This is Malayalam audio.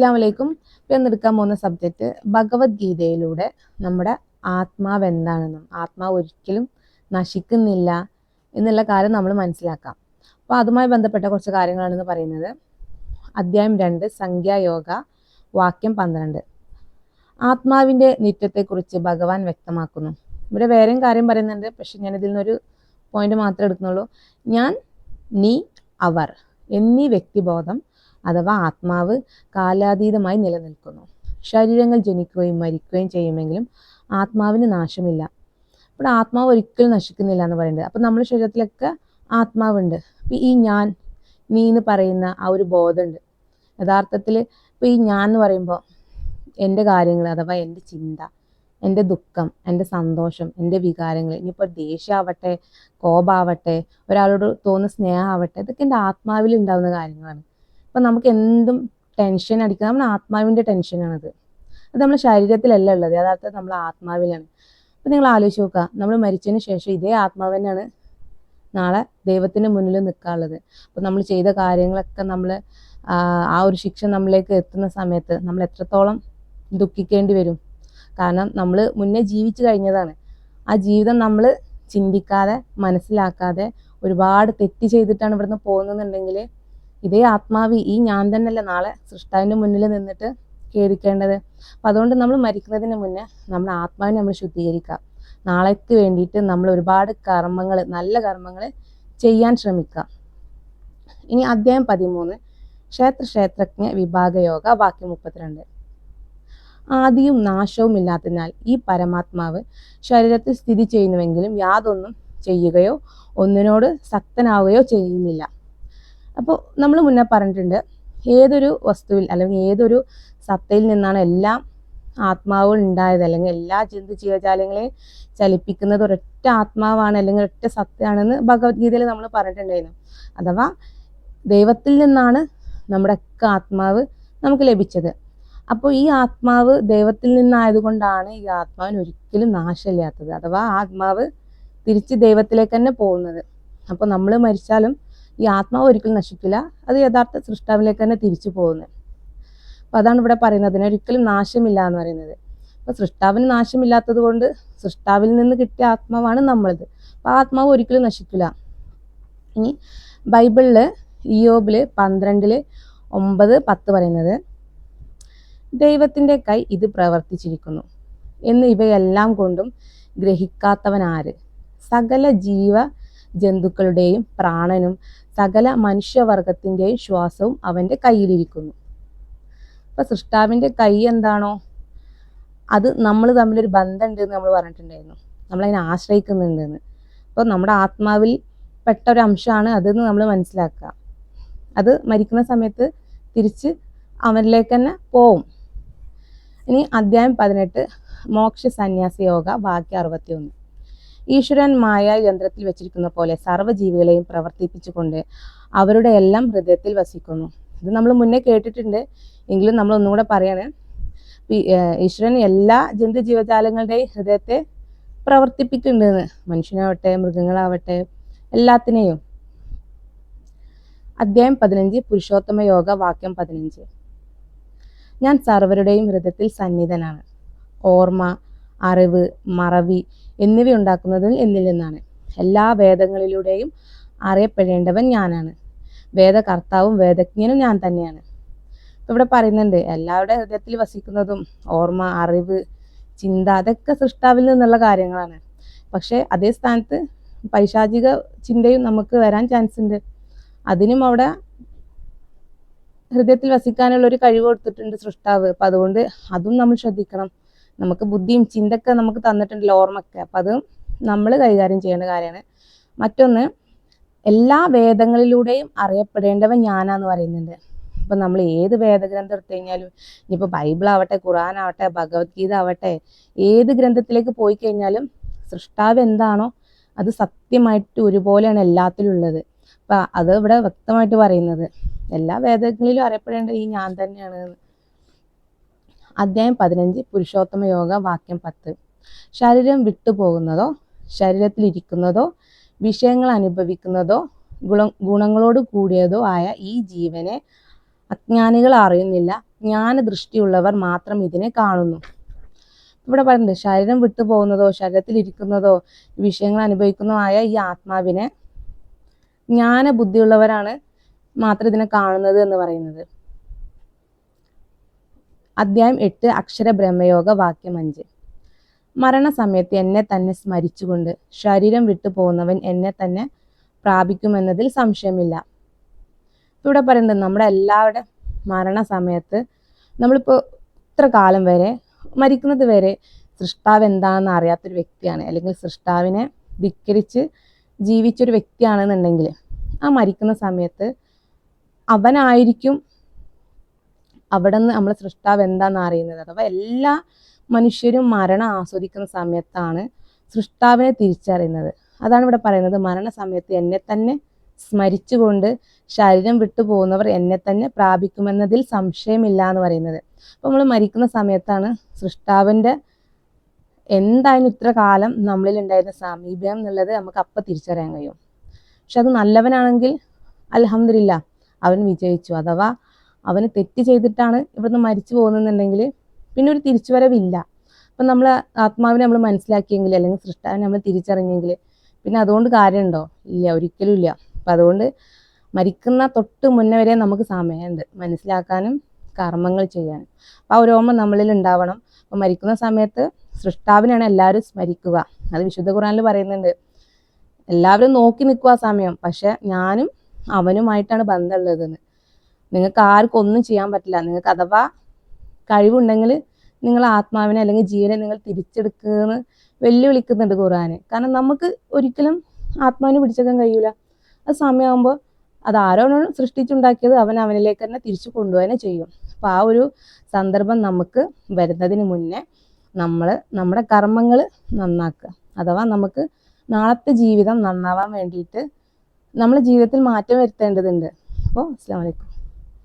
അസ്സാം വലൈക്കും എടുക്കാൻ പോകുന്ന സബ്ജക്റ്റ് ഭഗവത്ഗീതയിലൂടെ നമ്മുടെ ആത്മാവ് എന്താണെന്നും ആത്മാവ് ഒരിക്കലും നശിക്കുന്നില്ല എന്നുള്ള കാര്യം നമ്മൾ മനസ്സിലാക്കാം. അപ്പോൾ അതുമായി ബന്ധപ്പെട്ട കുറച്ച് കാര്യങ്ങളാണെന്ന് പറയുന്നത്. അധ്യായം രണ്ട് സംഖ്യായോഗ വാക്യം പന്ത്രണ്ട്. ആത്മാവിന്റെ നിത്യത്തെക്കുറിച്ച് ഭഗവാൻ വ്യക്തമാക്കുന്നു. ഇവിടെ വേറെയും കാര്യം പറയുന്നുണ്ട് പക്ഷെ ഞാൻ ഇതിൽ നിന്നൊരു പോയിന്റ് മാത്രമേ എടുക്കുന്നുള്ളൂ. ഞാൻ നീ അവർ എന്നീ വ്യക്തിബോധം അഥവാ ആത്മാവ് കാലാതീതമായി നിലനിൽക്കുന്നു. ശരീരങ്ങൾ ജനിക്കുകയും മരിക്കുകയും ചെയ്യുമെങ്കിലും ആത്മാവിന് നാശമില്ല. ഇവിടെ ആത്മാവ് ഒരിക്കലും നശിക്കുന്നില്ല എന്ന് പറയുന്നത്. അപ്പം നമ്മുടെ ശരീരത്തിലൊക്കെ ആത്മാവുണ്ട്. അപ്പം ഈ ഞാൻ നീ എന്ന് പറയുന്ന ആ ഒരു ബോധമുണ്ട്. യഥാർത്ഥത്തിൽ ഇപ്പം ഈ ഞാൻ എന്ന് പറയുമ്പോൾ എന്റെ കാര്യങ്ങൾ അഥവാ എന്റെ ചിന്ത എന്റെ ദുഃഖം എന്റെ സന്തോഷം എന്റെ വികാരങ്ങൾ ഇനിയിപ്പോൾ ദേഷ്യമാവട്ടെ കോപാവട്ടെ ഒരാളോട് തോന്നുന്ന സ്നേഹമാവട്ടെ ഇതൊക്കെ എന്റെ ആത്മാവിൽ ഉണ്ടാകുന്ന കാര്യങ്ങളാണ്. അപ്പം നമുക്ക് എന്തും ടെൻഷൻ അടിക്കുക നമ്മുടെ ആത്മാവിന്റെ ടെൻഷനാണത് അത് നമ്മുടെ ശരീരത്തിലല്ല ഉള്ളത് യഥാർത്ഥത്തിൽ നമ്മൾ ആത്മാവിലാണ്. അപ്പം നിങ്ങൾ ആലോചിച്ച് നോക്കുക നമ്മൾ മരിച്ചതിന് ശേഷം ഇതേ ആത്മാവ് തന്നെയാണ് നാളെ ദൈവത്തിന് മുന്നിൽ നിൽക്കാനുള്ളത് അപ്പം നമ്മൾ ചെയ്ത കാര്യങ്ങളൊക്കെ നമ്മൾ ആ ഒരു ശിക്ഷ നമ്മളിലേക്ക് എത്തുന്ന സമയത്ത് നമ്മൾ എത്രത്തോളം ദുഃഖിക്കേണ്ടി വരും. കാരണം നമ്മൾ മുന്നേ ജീവിച്ചു കഴിഞ്ഞതാണ്. ആ ജീവിതം നമ്മൾ ചിന്തിക്കാതെ മനസ്സിലാക്കാതെ ഒരുപാട് തെറ്റ് ചെയ്തിട്ടാണ് ഇവിടുന്ന് പോകുന്നുണ്ടെങ്കിൽ ഇതേ ആത്മാവി ഈ ഞാൻ തന്നെയല്ലേ നാളെ സൃഷ്ടാവിന്റെ മുന്നിൽ നിന്നിട്ട് ഖേദിക്കേണ്ടത്? അപ്പം അതുകൊണ്ട് നമ്മൾ മരിക്കുന്നതിന് മുന്നേ നമ്മുടെ ആത്മാവിനെ നമ്മൾ ശുദ്ധീകരിക്കുക. നാളേക്ക് വേണ്ടിയിട്ട് നമ്മൾ ഒരുപാട് കർമ്മങ്ങൾ നല്ല കർമ്മങ്ങൾ ചെയ്യാൻ ശ്രമിക്കുക. ഇനി അദ്ധ്യായം പതിമൂന്ന്. ക്ഷേത്ര ക്ഷേത്രജ്ഞ വിഭാഗയോഗ വാക്യം മുപ്പത്തിരണ്ട്. ആദിയും നാശവും ഇല്ലാത്തതിനാൽ ഈ പരമാത്മാവ് ശരീരത്തിൽ സ്ഥിതി ചെയ്യുന്നുവെങ്കിലും യാതൊന്നും ചെയ്യുകയോ ഒന്നിനോട് ശക്തനാവുകയോ ചെയ്യുന്നില്ല. അപ്പോൾ നമ്മൾ മുന്നേ പറഞ്ഞിട്ടുണ്ട് ഏതൊരു വസ്തുവിൽ അല്ലെങ്കിൽ ഏതൊരു സത്തയിൽ നിന്നാണ് എല്ലാം ആത്മാവ് ഉണ്ടായത് അല്ലെങ്കിൽ എല്ലാ ജന്തു ജീവജാലങ്ങളെയും ചലിപ്പിക്കുന്നത് ഒരൊറ്റ ആത്മാവാണ് അല്ലെങ്കിൽ ഒറ്റ സത്യമാണെന്ന് ഭഗവത്ഗീതയിൽ നമ്മൾ പറഞ്ഞിട്ടുണ്ടായിരുന്നു. അഥവാ ദൈവത്തിൽ നിന്നാണ് നമ്മുടെ ഒക്കെ ആത്മാവ് നമുക്ക് ലഭിച്ചത്. അപ്പോൾ ഈ ആത്മാവ് ദൈവത്തിൽ നിന്നായതുകൊണ്ടാണ് ഈ ആത്മാവിന് ഒരിക്കലും നാശമില്ലാത്തത്. അഥവാ ആത്മാവ് തിരിച്ച് ദൈവത്തിലേക്ക് തന്നെ പോകുന്നത്. അപ്പോൾ നമ്മൾ മരിച്ചാലും ഈ ആത്മാവ് ഒരിക്കലും നശിക്കില്ല അത് യഥാർത്ഥ സൃഷ്ടാവിലേക്ക് തന്നെ തിരിച്ചു പോകുന്നത് അപ്പം അതാണ് ഇവിടെ പറയുന്നത്. അതിനൊരിക്കലും നാശമില്ല എന്ന് പറയുന്നത്. അപ്പം സൃഷ്ടാവിന് നാശമില്ലാത്തത് കൊണ്ട് സൃഷ്ടാവിൽ നിന്ന് കിട്ടിയ ആത്മാവാണ് നമ്മളത്. അപ്പം ആത്മാവ് ഒരിക്കലും നശിക്കില്ല ഇനി ബൈബിളിൽ ഇയോബിൽ പന്ത്രണ്ടിൽ ഒമ്പത് പത്ത് പറയുന്നത് ദൈവത്തിന്റെ കൈ ഇത് പ്രവർത്തിച്ചിരിക്കുന്നു എന്ന് ഇവയെല്ലാം കൊണ്ടും ഗ്രഹിക്കാത്തവനാര്? സകല ജീവ ജന്തുക്കളുടെയും പ്രാണനും സകല മനുഷ്യവർഗത്തിന്റെയും ശ്വാസവും അവന്റെ കയ്യിലിരിക്കുന്നു. അപ്പം സൃഷ്ടാവിന്റെ കൈ എന്താണോ? അത് നമ്മൾ തമ്മിലൊരു ബന്ധമുണ്ട് എന്ന് നമ്മൾ പറഞ്ഞിട്ടുണ്ടായിരുന്നു. നമ്മളതിനെ ആശ്രയിക്കുന്നുണ്ടെന്ന്. അപ്പോൾ നമ്മുടെ ആത്മാവിൽ പെട്ട ഒരു അംശമാണ് അതെന്ന് നമ്മൾ മനസ്സിലാക്കുക. അത് മരിക്കുന്ന സമയത്ത് തിരിച്ച് അവനിലേക്ക് തന്നെ പോവും. ഇനി അധ്യായം പതിനെട്ട് മോക്ഷ സന്യാസ യോഗ ബാക്കി അറുപത്തി ഒന്ന് ഈശ്വരൻ മായ യന്ത്രത്തിൽ വെച്ചിരിക്കുന്ന പോലെ സർവജീവികളെയും പ്രവർത്തിപ്പിച്ചുകൊണ്ട് അവരുടെ എല്ലാം ഹൃദയത്തിൽ വസിക്കുന്നു. ഇത് നമ്മൾ മുന്നേ കേട്ടിട്ടുണ്ട്. എങ്കിലും നമ്മൾ ഒന്നും കൂടെ പറയാണ്. ഈശ്വരൻ എല്ലാ ജന്തു ജീവജാലങ്ങളുടെയും ഹൃദയത്തെ പ്രവർത്തിപ്പിക്കുന്നുണ്ടെന്ന്. മനുഷ്യനാവട്ടെ മൃഗങ്ങളാവട്ടെ എല്ലാത്തിനെയും. അദ്ധ്യായം പതിനഞ്ച് പുരുഷോത്തമ യോഗ വാക്യം പതിനഞ്ച്. ഞാൻ സർവരുടെയും ഹൃദയത്തിൽ സന്നിധനാണ്. ഓർമ്മ അറിവ് മറവി എന്നിവ ഉണ്ടാക്കുന്നതിൽ എന്നിൽ നിന്നാണ്. എല്ലാ വേദങ്ങളിലൂടെയും അറിയപ്പെടേണ്ടവൻ ഞാനാണ്. വേദകർത്താവും വേദജ്ഞനും ഞാൻ തന്നെയാണ്. ഇവിടെ പറയുന്നുണ്ട് എല്ലാവരുടെ ഹൃദയത്തിൽ വസിക്കുന്നതും ഓർമ്മ അറിവ് ചിന്ത അതൊക്കെ സൃഷ്ടാവിൽ നിന്നുള്ള കാര്യങ്ങളാണ്. പക്ഷേ അതേ സ്ഥാനത്ത് പൈശാചിക ചിന്തയും നമുക്ക് വരാൻ ചാൻസ് ഉണ്ട്. അതിനും അവിടെ ഹൃദയത്തിൽ വസിക്കാനുള്ള ഒരു കഴിവ് കൊടുത്തിട്ടുണ്ട് സൃഷ്ടാവ്. അപ്പം അതുകൊണ്ട് അതും നമ്മൾ ശ്രദ്ധിക്കണം. നമുക്ക് ബുദ്ധിയും ചിന്തയൊക്കെ നമുക്ക് തന്നിട്ടുണ്ടല്ലോ ഓർമ്മയൊക്കെ. അപ്പം അത് നമ്മൾ കൈകാര്യം ചെയ്യേണ്ട കാര്യമാണ്. മറ്റൊന്ന് എല്ലാ വേദങ്ങളിലൂടെയും അറിയപ്പെടേണ്ടവൻ ഞാനാന്ന് പറയുന്നുണ്ട്. ഇപ്പം നമ്മൾ ഏത് വേദഗ്രന്ഥം എടുത്തു കഴിഞ്ഞാലും ഇനിയിപ്പോൾ ഖുറാൻ ആവട്ടെ ഭഗവത്ഗീത ആവട്ടെ ഏത് ഗ്രന്ഥത്തിലേക്ക് പോയി കഴിഞ്ഞാലും സൃഷ്ടാവ് എന്താണോ അത് സത്യമായിട്ട് ഒരുപോലെയാണ് എല്ലാത്തിലും ഉള്ളത്. അപ്പം അത് ഇവിടെ വ്യക്തമായിട്ട് പറയുന്നത്. എല്ലാ വേദങ്ങളിലും അറിയപ്പെടേണ്ട ഈ ഞാൻ തന്നെയാണ്. അധ്യായം പതിനഞ്ച് പുരുഷോത്തമ യോഗ വാക്യം പത്ത്. ശരീരം വിട്ടുപോകുന്നതോ ശരീരത്തിലിരിക്കുന്നതോ വിഷയങ്ങൾ അനുഭവിക്കുന്നതോ ഗുണ ഗുണങ്ങളോട് കൂടിയതോ ആയ ഈ ജീവനെ അജ്ഞാനികൾ അറിയുന്നില്ല. ജ്ഞാനദൃഷ്ടിയുള്ളവർ മാത്രം ഇതിനെ കാണുന്നു. ഇവിടെ പറയുന്നുണ്ട് ശരീരം വിട്ടുപോകുന്നതോ ശരീരത്തിലിരിക്കുന്നതോ വിഷയങ്ങൾ അനുഭവിക്കുന്നതോ ആയ ഈ ആത്മാവിനെ ജ്ഞാന ബുദ്ധിയുള്ളവരാണ് മാത്രം ഇതിനെ കാണുന്നത് എന്ന് പറയുന്നത്. അധ്യായം എട്ട് അക്ഷര ബ്രഹ്മയോഗ വാക്യം അഞ്ച്. മരണസമയത്ത് എന്നെ തന്നെ സ്മരിച്ചുകൊണ്ട് ശരീരം വിട്ടു പോകുന്നവൻ എന്നെ തന്നെ പ്രാപിക്കുമെന്നതിൽ സംശയമില്ല. ഇവിടെ പറയുന്നത് നമ്മുടെ എല്ലാവരുടെ മരണസമയത്ത് നമ്മളിപ്പോൾ ഇത്ര കാലം വരെ മരിക്കുന്നത് വരെ സൃഷ്ടാവ് എന്താണെന്ന് അറിയാത്തൊരു വ്യക്തിയാണ്. അല്ലെങ്കിൽ സൃഷ്ടാവിനെ ധിക്കരിച്ച് ജീവിച്ചൊരു വ്യക്തിയാണെന്നുണ്ടെങ്കിൽ ആ മരിക്കുന്ന സമയത്ത് അവനായിരിക്കും അവിടെ നിന്ന് നമ്മളെ സൃഷ്ടാവ് എന്താണെന്ന് അറിയുന്നത്? അഥവാ എല്ലാ മനുഷ്യരും മരണം ആസ്വദിക്കുന്ന സമയത്താണ് സൃഷ്ടാവിനെ തിരിച്ചറിയുന്നത്. അതാണ് ഇവിടെ പറയുന്നത്. മരണസമയത്ത് എന്നെ തന്നെ സ്മരിച്ചുകൊണ്ട് ശരീരം വിട്ടു പോകുന്നവർ എന്നെ തന്നെ പ്രാപിക്കുമെന്നതിൽ സംശയമില്ല എന്ന് പറയുന്നത്. അപ്പോൾ നമ്മൾ മരിക്കുന്ന സമയത്താണ് സൃഷ്ടാവിന്റെ എന്തായാലും ഇത്ര കാലം നമ്മളിൽ ഉണ്ടായിരുന്ന സമീപം എന്നുള്ളത് നമുക്ക് അപ്പം തിരിച്ചറിയാൻ കഴിയും. പക്ഷെ അത് നല്ലവനാണെങ്കിൽ അലഹമില്ല അവൻ വിജയിച്ചു. അഥവാ അവന് തെറ്റ് ചെയ്തിട്ടാണ് ഇവിടുന്ന് മരിച്ചു പോകുന്നുണ്ടെങ്കിൽ പിന്നെ ഒരു തിരിച്ചുവരവില്ല. അപ്പം നമ്മൾ ആത്മാവിനെ നമ്മൾ മനസ്സിലാക്കിയെങ്കിൽ അല്ലെങ്കിൽ സൃഷ്ടാവിനെ നമ്മൾ തിരിച്ചറിഞ്ഞെങ്കിൽ പിന്നെ അതുകൊണ്ട് കാര്യമുണ്ടോ? ഇല്ല ഒരിക്കലും ഇല്ല. അപ്പം അതുകൊണ്ട് മരിക്കുന്ന തൊട്ട് മുന്നേ വരെ നമുക്ക് സമയമുണ്ട് മനസ്സിലാക്കാനും കർമ്മങ്ങൾ ചെയ്യാനും. അപ്പം ആ ഒരു നമ്മളിൽ ഉണ്ടാവണം. അപ്പം മരിക്കുന്ന സമയത്ത് സൃഷ്ടാവിനാണ് എല്ലാവരും സ്മരിക്കുക. അത് വിശുദ്ധ ഖുറാനിൽ പറയുന്നുണ്ട്. എല്ലാവരും നോക്കി നിൽക്കുക ആ സമയം. പക്ഷെ ഞാനും അവനുമായിട്ടാണ് ബന്ധമുള്ളതെന്ന്. നിങ്ങൾക്ക് ആർക്കും ഒന്നും ചെയ്യാൻ പറ്റില്ല. നിങ്ങൾക്ക് അഥവാ കഴിവുണ്ടെങ്കിൽ നിങ്ങൾ ആത്മാവിനെ അല്ലെങ്കിൽ ജീവനെ നിങ്ങൾ തിരിച്ചെടുക്കുമെന്ന് വെല്ലുവിളിക്കുന്നുണ്ട് ഖുർആന്. കാരണം നമുക്ക് ഒരിക്കലും ആത്മാവിനെ പിടിച്ചെടുക്കാൻ കഴിയൂല. അത് സമയമാകുമ്പോൾ അത് ആരോണോ സൃഷ്ടിച്ചുണ്ടാക്കിയത് അവൻ അവനിലേക്ക് തന്നെ തിരിച്ചു കൊണ്ടുപോകാനെ ചെയ്യും. അപ്പോൾ ആ ഒരു സന്ദർഭം നമുക്ക് വരുന്നതിന് മുന്നേ നമ്മൾ നമ്മുടെ കർമ്മങ്ങൾ നന്നാക്കുക. അഥവാ നമുക്ക് നാളത്തെ ജീവിതം നന്നാവാൻ വേണ്ടിയിട്ട് നമ്മൾ ജീവിതത്തിൽ മാറ്റം വരുത്തേണ്ടതുണ്ട്. അപ്പോൾ അസ്സാം വലൈക്കും